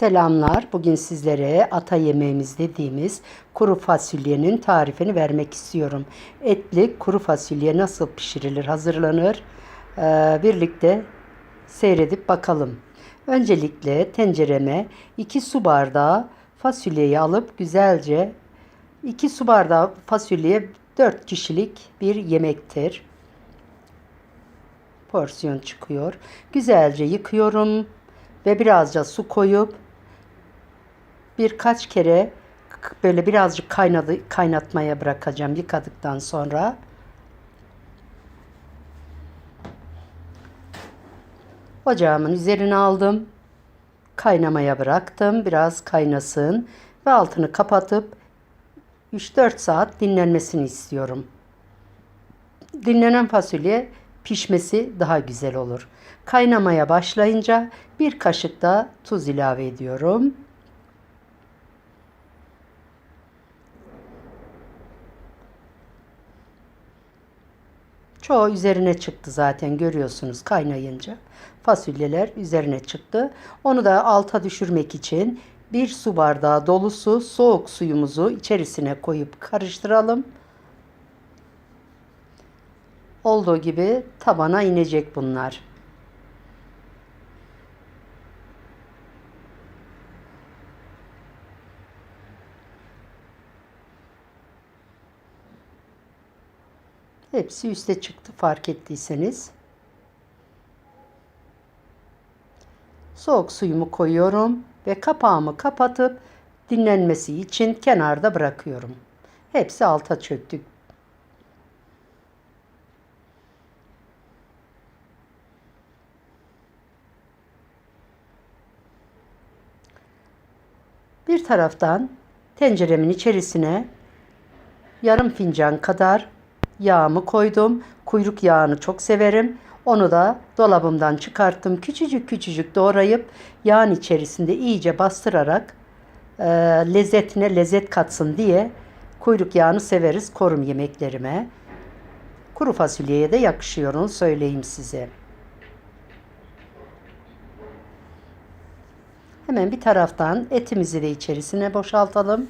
Selamlar. Bugün sizlere ata yemeğimiz dediğimiz kuru fasulyenin tarifini vermek istiyorum. Etli kuru fasulye nasıl pişirilir, hazırlanır? Ee, birlikte seyredip bakalım. Öncelikle tencereme 2 su bardağı fasulyeyi alıp güzelce 2 su bardağı fasulye 4 kişilik bir yemektir. Porsiyon çıkıyor. Güzelce yıkıyorum ve birazca su koyup birkaç kere böyle birazcık kaynadı, kaynatmaya bırakacağım yıkadıktan sonra. Ocağımın üzerine aldım. Kaynamaya bıraktım. Biraz kaynasın ve altını kapatıp 3-4 saat dinlenmesini istiyorum. Dinlenen fasulye pişmesi daha güzel olur. Kaynamaya başlayınca bir kaşık da tuz ilave ediyorum. Çoğu üzerine çıktı zaten görüyorsunuz kaynayınca. Fasulyeler üzerine çıktı. Onu da alta düşürmek için bir su bardağı dolusu soğuk suyumuzu içerisine koyup karıştıralım. Olduğu gibi tabana inecek bunlar. Hepsi üste çıktı fark ettiyseniz. Soğuk suyumu koyuyorum ve kapağımı kapatıp dinlenmesi için kenarda bırakıyorum. Hepsi alta çöktü. Bir taraftan tenceremin içerisine yarım fincan kadar yağımı koydum. Kuyruk yağını çok severim. Onu da dolabımdan çıkarttım. Küçücük küçücük doğrayıp yağın içerisinde iyice bastırarak e, lezzetine lezzet katsın diye kuyruk yağını severiz korum yemeklerime. Kuru fasulyeye de yakışıyor onu söyleyeyim size. Hemen bir taraftan etimizi de içerisine boşaltalım.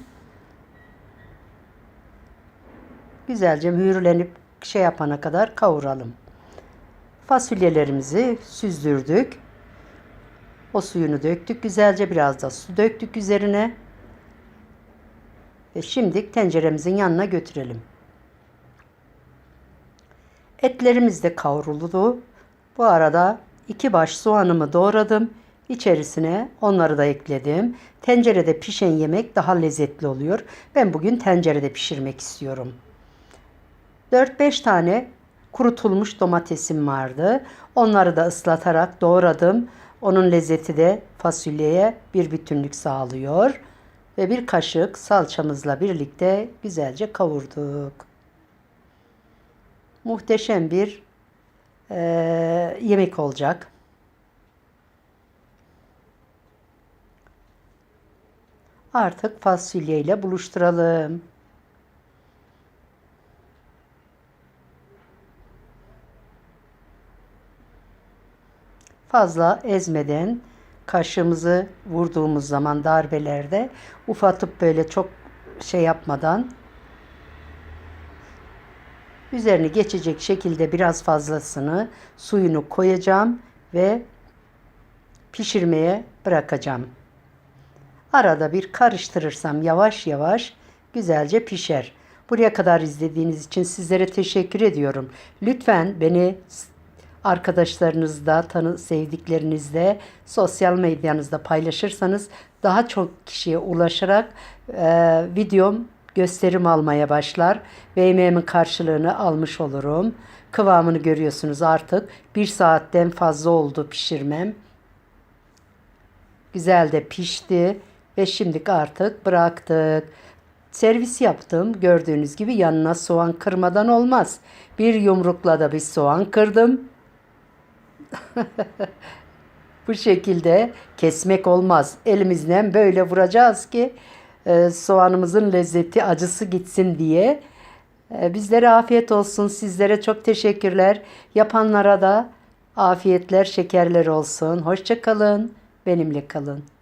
Güzelce mühürlenip şey yapana kadar kavuralım. Fasulyelerimizi süzdürdük. O suyunu döktük güzelce biraz da su döktük üzerine. Ve şimdi tenceremizin yanına götürelim. Etlerimiz de kavruldu. Bu arada iki baş soğanımı doğradım. İçerisine onları da ekledim. Tencerede pişen yemek daha lezzetli oluyor. Ben bugün tencerede pişirmek istiyorum. 4-5 tane kurutulmuş domatesim vardı. Onları da ıslatarak doğradım. Onun lezzeti de fasulyeye bir bütünlük sağlıyor. Ve bir kaşık salçamızla birlikte güzelce kavurduk. Muhteşem bir e, yemek olacak. Artık fasulyeyle buluşturalım. Fazla ezmeden kaşığımızı vurduğumuz zaman darbelerde ufatıp böyle çok şey yapmadan üzerine geçecek şekilde biraz fazlasını suyunu koyacağım ve pişirmeye bırakacağım. Arada bir karıştırırsam yavaş yavaş güzelce pişer. Buraya kadar izlediğiniz için sizlere teşekkür ediyorum. Lütfen beni arkadaşlarınızda, tanı sevdiklerinizle, sosyal medyanızda paylaşırsanız daha çok kişiye ulaşarak e, videom gösterim almaya başlar ve emeğimin karşılığını almış olurum. Kıvamını görüyorsunuz artık. Bir saatten fazla oldu pişirmem. Güzel de pişti ve şimdi artık bıraktık. Servis yaptım. Gördüğünüz gibi yanına soğan kırmadan olmaz. Bir yumrukla da bir soğan kırdım. Bu şekilde kesmek olmaz. Elimizden böyle vuracağız ki e, soğanımızın lezzeti, acısı gitsin diye. E, bizlere afiyet olsun. Sizlere çok teşekkürler. Yapanlara da afiyetler, şekerler olsun. Hoşçakalın. Benimle kalın.